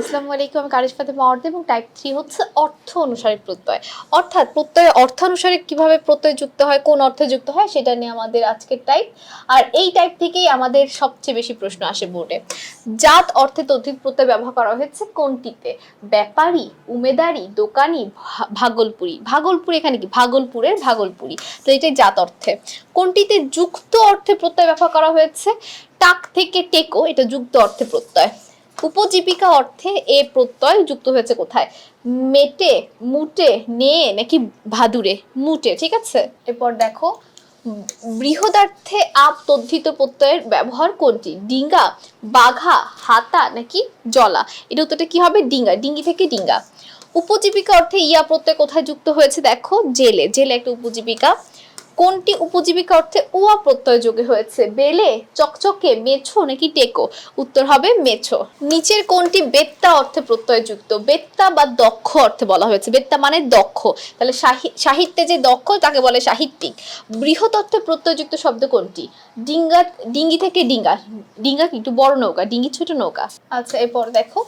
আসসালামু আলাইকুম, আমি কারিশ ফাতেমা অর্ধ এবং টাইপ থ্রি হচ্ছে অর্থ অনুসারে প্রত্যয়। অর্থাৎ প্রত্যয় অর্থানুসারে কীভাবে প্রত্যয় যুক্ত হয়, কোন অর্থে যুক্ত হয়, সেটা নিয়ে আমাদের আজকের টাইপ আর এই টাইপ থেকেই আমাদের সবচেয়ে বেশি প্রশ্ন আসে বোর্ডে। জাত, অর্থে তদ্ধিত প্রত্যয় ব্যবহার করা হয়েছে কোনটিতে? ব্যাপারী, উমেদারি, দোকানি ভাগলপুরি। ভাগলপুরি এখানে কি? ভাগলপুরের ভাগলপুরি। তো এটাই জাত অর্থে। কোনটিতে যুক্ত অর্থে প্রত্যয় ব্যবহার করা হয়েছে? টাক থেকে টেকো, এটা যুক্ত অর্থে প্রত্যয়। উপজীবিকা অর্থে এ প্রত্যয় যুক্ত হয়েছে কোথায়? মেটে, মুটে নে নাকি ভাদুরে? মুটে, ঠিক আছে? এরপর দেখো, বৃহদার্থে আপ তদ্ধিত প্রত্যয়ের ব্যবহার কোনটি? ডিঙ্গা, বাঘা, হাতা নাকি জলা? এটা উত্তরটা কি হবে? ডিঙ্গা, ডিঙ্গি থেকে ডিঙ্গা। উপজীবিকা অর্থে ইয়া প্রত্যয় কোথায় যুক্ত হয়েছে? দেখো, জেলে। জেলে একটা উপজীবিকা। কোনটি উপজীবিকা অর্থে উয়া প্রত্যয় যোগে হয়েছে? বেলে, চকচকে, মেছো নাকি টেকো? উত্তর হবে মেছো। নিচের কোনটি বেত্তা অর্থে প্রত্যয় যুক্ত বেত্তা বা দক্ষ অর্থে বলা হয়েছে। বেত্তা মানে দক্ষ। তাহলে সাহি- সাহিত্যে যে দক্ষ, তাকে বলে সাহিত্যিক। বৃহৎ অর্থে প্রত্যয়যুক্ত শব্দ কোনটি? ডিঙ্গা, ডিঙ্গি থেকে ডিঙ্গা। ডিঙ্গা একটু বড় নৌকা। ডিঙ্গি ছোট নৌকা। আচ্ছা এরপর দেখো।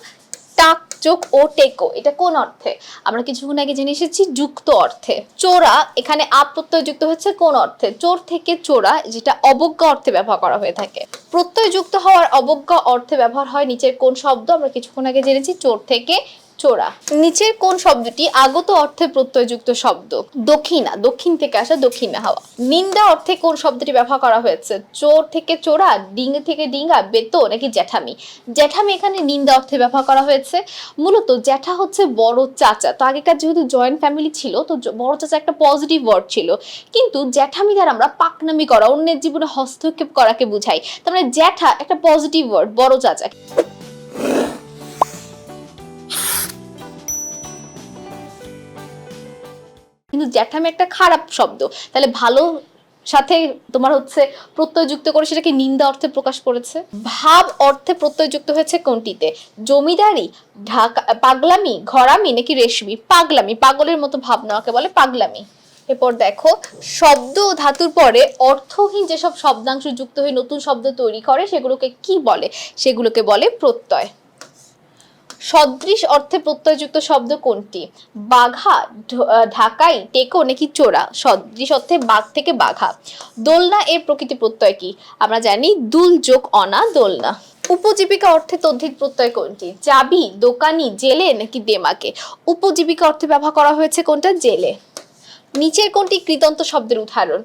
টাক যোগ ও টেকো, এটা কোন অর্থে? আমরা কিছুক্ষণ আগে জেনে এসেছি যুক্ত অর্থে। চোরা এখানে আপ্রত্যয় প্রত্যয় যুক্ত হচ্ছে কোন অর্থে? চোর থেকে চোরা, যেটা অবজ্ঞা অর্থে ব্যবহার করা হয়ে থাকে। প্রত্যয় যুক্ত হওয়ার অবজ্ঞা অর্থে ব্যবহার হয় নিচের কোন শব্দ? আমরা কিছুক্ষণ আগে জেনেছি চোর থেকে চোরা। নিচের কোন শব্দটি আগত অর্থে প্রত্যয়যুক্ত শব্দ? দক্ষিণা, দক্ষিণ থেকে আসা দক্ষিণা হাওয়া। নিন্দা অর্থে কোন শব্দটি ব্যবহার করা হয়েছে? চোর থেকে চোরা ডিঙ্গি থেকে ডিঙ্গা বেতো নাকি জ্যাঠামি? জ্যাঠামি এখানে নিন্দা অর্থে ব্যবহার করা হয়েছে। মূলত জ্যাঠা হচ্ছে বড় চাচা। তো আগেকার যেহেতু জয়েন্ট ফ্যামিলি ছিল, তো বড় চাচা একটা পজিটিভ ওয়ার্ড ছিল। কিন্তু জ্যাঠামি দ্বারা আমরা পাকনামি করা, অন্যের জীবনে হস্তক্ষেপ করাকে বুঝাই। তার মানে জ্যাঠা একটা পজিটিভ ওয়ার্ড বড় চাচা। কিন্তু জ্যাঠামি একটা খারাপ শব্দ। তাহলে ভালো সাথে তোমার হচ্ছে প্রত্যয়যুক্ত করে সেটাকে নিন্দা অর্থে প্রকাশ করেছে? ভাব অর্থে প্রত্যয়যুক্ত হয়েছে কোনটিতে? জমিদারি, ঢাকা, পাগলামি, ঘরামি নাকি রেশমি? পাগলামি, পাগলের মতো ভাব নেওয়াকে বলে পাগলামি। এরপর দেখো, শব্দ ধাতুর পরে অর্থহীন যেসব শব্দাংশ যুক্ত হয়ে নতুন শব্দ তৈরি করে, সেগুলোকে কি বলে? সেগুলোকে বলে প্রত্যয়। সদৃশ অর্থে প্রত্যয়যুক্ত শব্দ কোনটি? বাঘা ঢাকাই, টেকো নাকি চোরা? সদৃশ অর্থে বাঘ থেকে বাঘা। দোলনা এর প্রকৃতি প্রত্যয় কি? আমরা জানি দুল যোগ অনা দোলনা। উপজীবিকা অর্থে তদ্ধিত প্রত্যয় কোনটি? চাবি, দোকানি, জেলে নাকি দেমাকে? উপজীবিকা অর্থে ব্যবহার করা হয়েছে কোনটা? জেলে। নিচের কোনটি কৃতন্ত শব্দের উদাহরণ?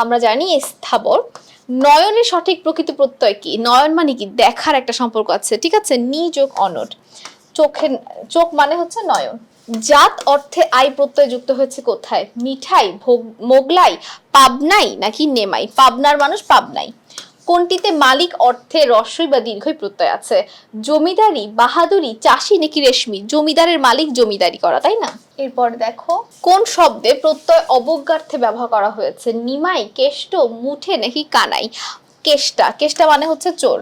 আমরা জানি স্থাবর। নয়নের সঠিক প্রকৃত প্রত্যয় কি? নয়ন মানে কি? দেখার একটা সম্পর্ক আছে, ঠিক আছে? নি যোগ অনট। চোখের, চোখ মানে হচ্ছে নয়ন। জাত অর্থে আই প্রত্যয় যুক্ত হয়েছে কোথায়? মিঠাই মোগলাই, পাবনাই নাকি নেমাই? পাবনার মানুষ পাবনাই। কোনটিতে মালিক অর্থে রস্যই বা দীর্ঘই প্রত্যয় আছে? জমিদারি, বাহাদুরি, চাষি নাকি রেশমি? জমিদারের মালিক জমিদারি করা, তাই না? এরপর দেখো, কোন শব্দে প্রত্যয় অবজ্ঞার্থে ব্যবহার করা হয়েছে? নিমাই, কেষ্ট, মুঠে নাকি কানাই? কেষ্টা। কেষ্টা মানে হচ্ছে চোর।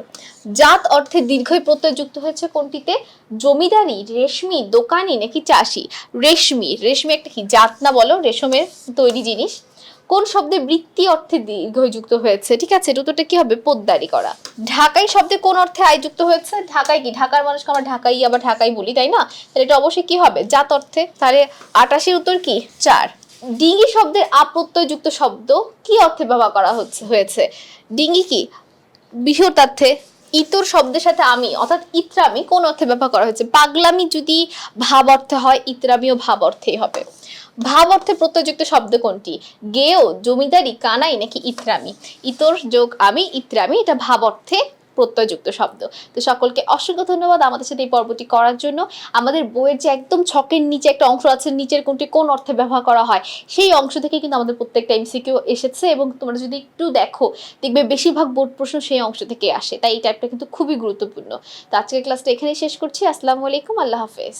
জাত অর্থে দীর্ঘই প্রত্যয় যুক্ত হয়েছে কোনটিতে? জমিদারি, রেশমি, দোকানি নাকি চাষি? রেশমি। রেশমি একটা কি? জাত না বলো, রেশমের তৈরি জিনিস। কোন শব্দে বৃত্তি অর্থে দীর্ঘই যুক্ত হয়েছে? ঠিক আছে উত্তরটা কি হবে? পোদ্দারি করা। ঢাকাই শব্দে কোন অর্থে আয় যুক্ত হয়েছে? ঢাকায় কি? ঢাকার মানুষকে আমরা ঢাকাই আবার ঢাকাই বলি, তাই না? তাহলে এটা অবশ্যই কি হবে? জাত অর্থে। তাহলে আটাশির উত্তর কি? চার। ডিঙ্গি শব্দের আপ্রত্যয় যুক্ত শব্দ কি অর্থে ব্যবহার করা হচ্ছে, হয়েছে? ডিঙ্গি কি? বৃহতার্থে ইতর শব্দের সাথে আমি, অর্থাৎ ইত্রামি, কোন অর্থে ব্যবহার করা হয়েছে? পাগলামি যদি ভাব অর্থে হয়, ইত্রামিও ভাব অর্থেই হবে। ভাব অর্থে প্রত্যয়যুক্ত শব্দ কোনটি? গেও জমিদারি, কানাই নাকি ইত্রামি? ইতর যোগ আমি, ইত্রামি, এটা ভাব অর্থে প্রত্যয়যুক্ত শব্দ। তো সকলকে অসংখ্য ধন্যবাদ আমাদের সাথে এই পর্বটি করার জন্য। আমাদের বইয়ের যে একদম ছকের নিচে একটা অংশ আছে, নিচের কোনটি কোন অর্থে ব্যবহার করা হয়, সেই অংশ থেকে কিন্তু আমাদের প্রত্যেকটা এমসিকিউ এসেছে এবং তোমরা যদি একটু দেখো, দেখবে বেশিরভাগ বোর্ড প্রশ্ন সেই অংশ থেকে আসে, তাই এই টাইপটা কিন্তু খুবই গুরুত্বপূর্ণ। তো আজকের ক্লাসটা এখানেই শেষ করছি। আসসালামু আলাইকুম, আল্লাহ হাফেজ।